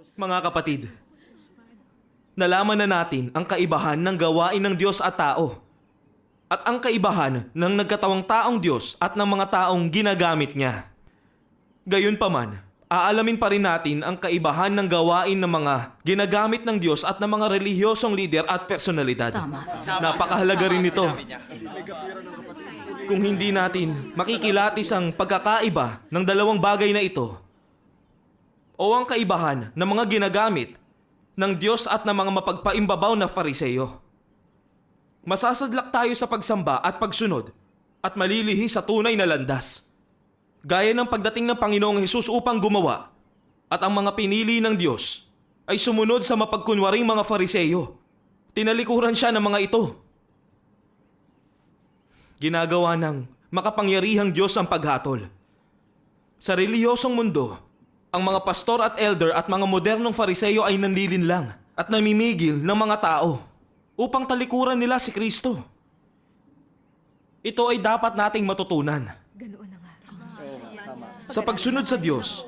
Mga kapatid, nalaman na natin ang kaibahan ng gawain ng Diyos at tao. At ang kaibahan ng nagkatawang taong Diyos at ng mga taong ginagamit niya. Gayunpaman, aalamin pa rin natin ang kaibahan ng gawain ng mga ginagamit ng Diyos at ng mga relihiyosong lider at personalidad. Tama. Napakahalaga rin ito. Kung hindi natin makikilatis ang pagkakaiba ng dalawang bagay na ito, o ang kaibahan ng mga ginagamit ng Diyos at ng mga mapagpaimbabaw na fariseyo. Masasadlak tayo sa pagsamba at pagsunod at malilihi sa tunay na landas. Gaya ng pagdating ng Panginoong Hesus upang gumawa at ang mga pinili ng Diyos ay sumunod sa mapagkunwaring mga fariseyo. Tinalikuran siya ng mga ito. Ginagawa ng makapangyarihang Diyos ang paghatol. Sa reliyosong mundo, ang mga pastor at elder at mga modernong fariseyo ay nanlilinlang at namimigil ng mga tao upang talikuran nila si Kristo. Ito ay dapat nating matutunan. Ganoon na nga. Sa pagsunod sa Diyos,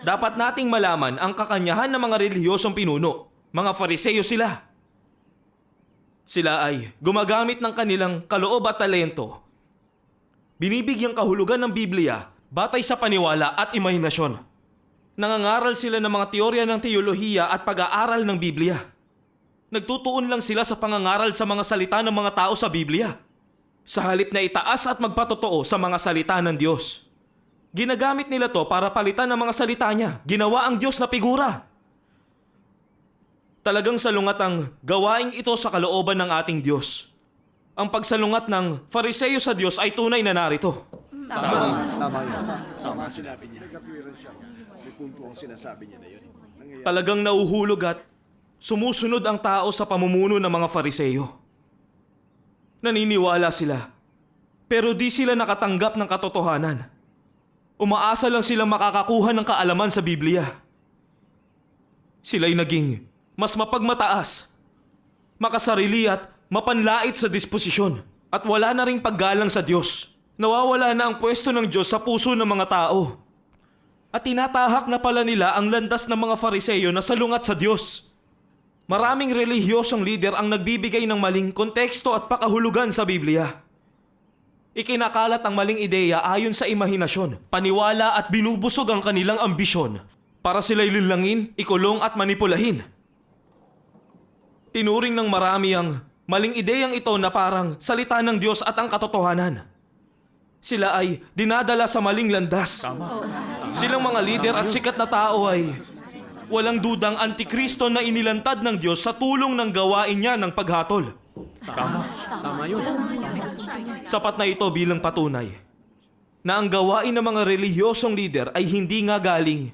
dapat nating malaman ang kakanyahan ng mga relihiyosong pinuno. Mga fariseyo sila. Sila ay gumagamit ng kanilang kaloob at talento. Binibigyang kahulugan ng Biblia batay sa paniwala at imahinasyon. Nangangaral sila ng mga teorya ng teolohiya at pag-aaral ng Biblia. Nagtutuon lang sila sa pangangaral sa mga salita ng mga tao sa Biblia. Sa halip na itaas at magpatotoo sa mga salita ng Diyos. Ginagamit nila to para palitan ng mga salita niya. Ginawa ang Diyos na figura. Talagang salungat ang gawaing ito sa kalooban ng ating Diyos. Ang pagsalungat ng fariseyo sa Diyos ay tunay na narito. Tama yun. Tama ang sinabi niya. Katwiran siya. Punto ang sinasabi niya na yun. Talagang nauhulog at sumusunod ang tao sa pamumuno ng mga fariseyo. Naniniwala sila. Pero di sila nakatanggap ng katotohanan. Umaasa lang silang makakakuha ng kaalaman sa Biblia. Sila'y naging mas mapagmataas, makasarili at mapanlait sa disposisyon at wala na ring paggalang sa Diyos. Nawawala na ang pwesto ng Diyos sa puso ng mga tao. At tinatahak na pala nila ang landas ng mga fariseyo na salungat sa Diyos. Maraming relihiyosong lider ang nagbibigay ng maling konteksto at pakahulugan sa Biblia. Ikinakalat ang maling ideya ayon sa imahinasyon, paniwala at binubusog ang kanilang ambisyon para sila'y linlangin, ikulong at manipulahin. Tinuring ng marami ang maling ideyang ito na parang salita ng Diyos at ang katotohanan. Sila ay dinadala sa maling landas. Silang mga lider at sikat na tao ay walang dudang antikristo na inilantad ng Diyos sa tulong ng gawain niya ng paghatol. Tama yun. Sapat na ito bilang patunay na ang gawain ng mga relihiyosong lider ay hindi nga galing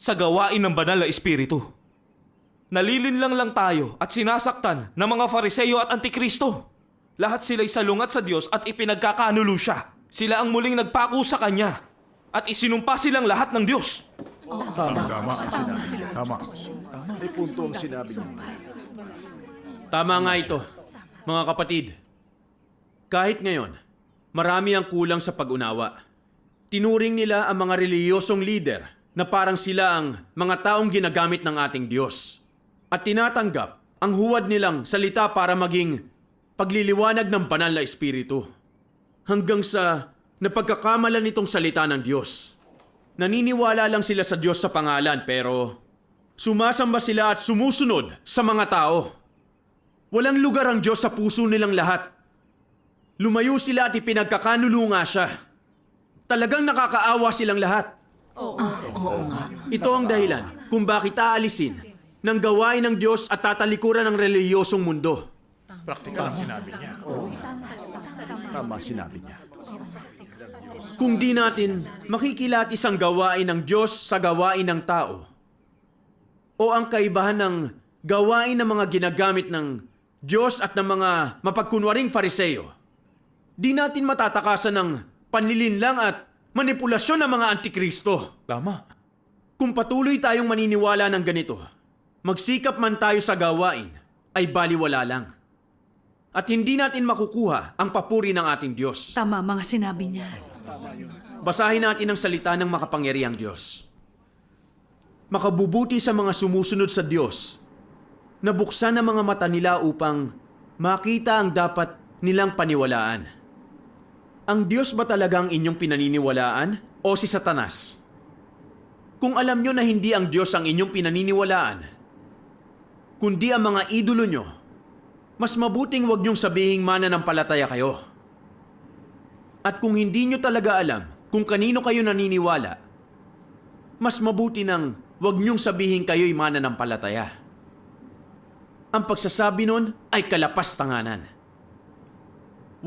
sa gawain ng banal na espiritu. Nalilinlang lang tayo at sinasaktan ng mga fariseyo at antikristo. Lahat sila'y salungat sa Diyos at ipinagkakanulo siya. Sila ang muling nagpako sa Kanya at isinumpa silang lahat ng Diyos. Tama ang sinabi niya. Tama. May punto ang sinabi niya. Tama nga ito, mga kapatid. Kahit ngayon, marami ang kulang sa pag-unawa. Tinuring nila ang mga reliyosong lider na parang sila ang mga taong ginagamit ng ating Diyos. At tinatanggap ang huwad nilang salita para maging pagliliwanag ng banal na espiritu. Hanggang sa napagkakamalan nitong salita ng Diyos. Naniniwala lang sila sa Diyos sa pangalan pero sumasamba sila at sumusunod sa mga tao. Walang lugar ang Diyos sa puso nilang lahat. Lumayo sila at ipinagkakanulunga siya. Talagang nakakaawa silang lahat. Ito ang dahilan kung bakit aalisin ng gawain ng Diyos at tatalikuran ng reliyosong mundo. Praktikal ang sinabi niya. Tama ang sinabi niya. Kung di natin makikilatis ang gawain ng Diyos sa gawain ng tao, o ang kaibahan ng gawain ng mga ginagamit ng Diyos at ng mga mapagkunwaring fariseyo, di natin matatakasan ng panlilinlang at manipulasyon ng mga antikristo. Tama. Kung patuloy tayong maniniwala ng ganito, magsikap man tayo sa gawain, ay baliwala lang. At hindi natin makukuha ang papuri ng ating Diyos. Tama mga sinabi niya. Basahin natin ang salita ng makapangyarihang Diyos. makabubuti sa mga sumusunod sa Diyos, nabuksan ang mga mata nila upang makita ang dapat nilang paniwalaan. Ang Diyos ba talagang inyong pinaniniwalaan o si Satanas? Kung alam nyo na hindi ang Diyos ang inyong pinaniniwalaan, kundi ang mga idolo nyo, mas mabuting wag nyong sabihing mananampalataya kayo. At kung hindi nyo talaga alam kung kanino kayo naniniwala, mas mabuti nang wag nyong sabihin kayo'y mananampalataya. Ang pagsasabi nun ay kalapas-tanganan.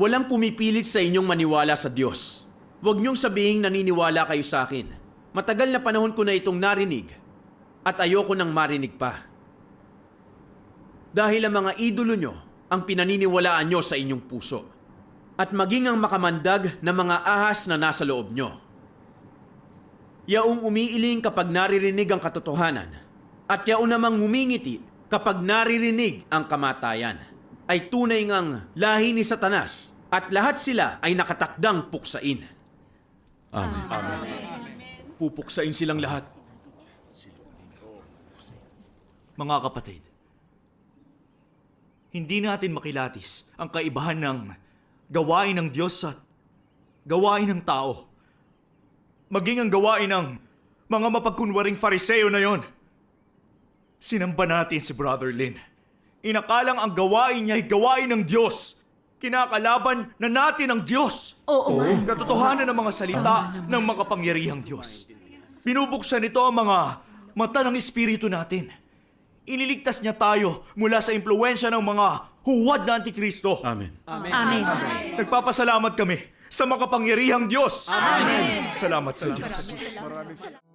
Walang pumipilit sa inyong maniwala sa Diyos. Huwag niyong sabihin naniniwala kayo sa akin. Matagal na panahon ko na itong narinig at ayoko nang marinig pa. Dahil ang mga idolo nyo ang pinaniniwalaan nyo sa inyong puso at maging ang makamandag na mga ahas na nasa loob nyo. Yaong umiiling kapag naririnig ang katotohanan at yaong namang ngumingiti kapag naririnig ang kamatayan ay tunay ngang lahi ni Satanas at lahat sila ay nakatakdang puksain. Pupuksain silang lahat. Mga kapatid, hindi natin makilatis ang kaibahan ng gawain ng Diyos at gawain ng tao. Maging ang gawain ng mga mapagkunwaring fariseo na yon. Sinamba natin si Brother Lin. Inakalang ang gawain niya ay gawain ng Diyos. Kinakalaban na natin ang Diyos. Oo nga. Katotohanan ng mga salita ng makapangyarihang Diyos. Binubuksan nito ang mga mata ng espiritu natin. Iniligtas niya tayo mula sa impluensya ng mga huwad na Antikristo. Amen. Amen. Nagpapasalamat kami sa makapangyarihang Diyos. Amen. Salamat sa Diyos. Maraming salamat.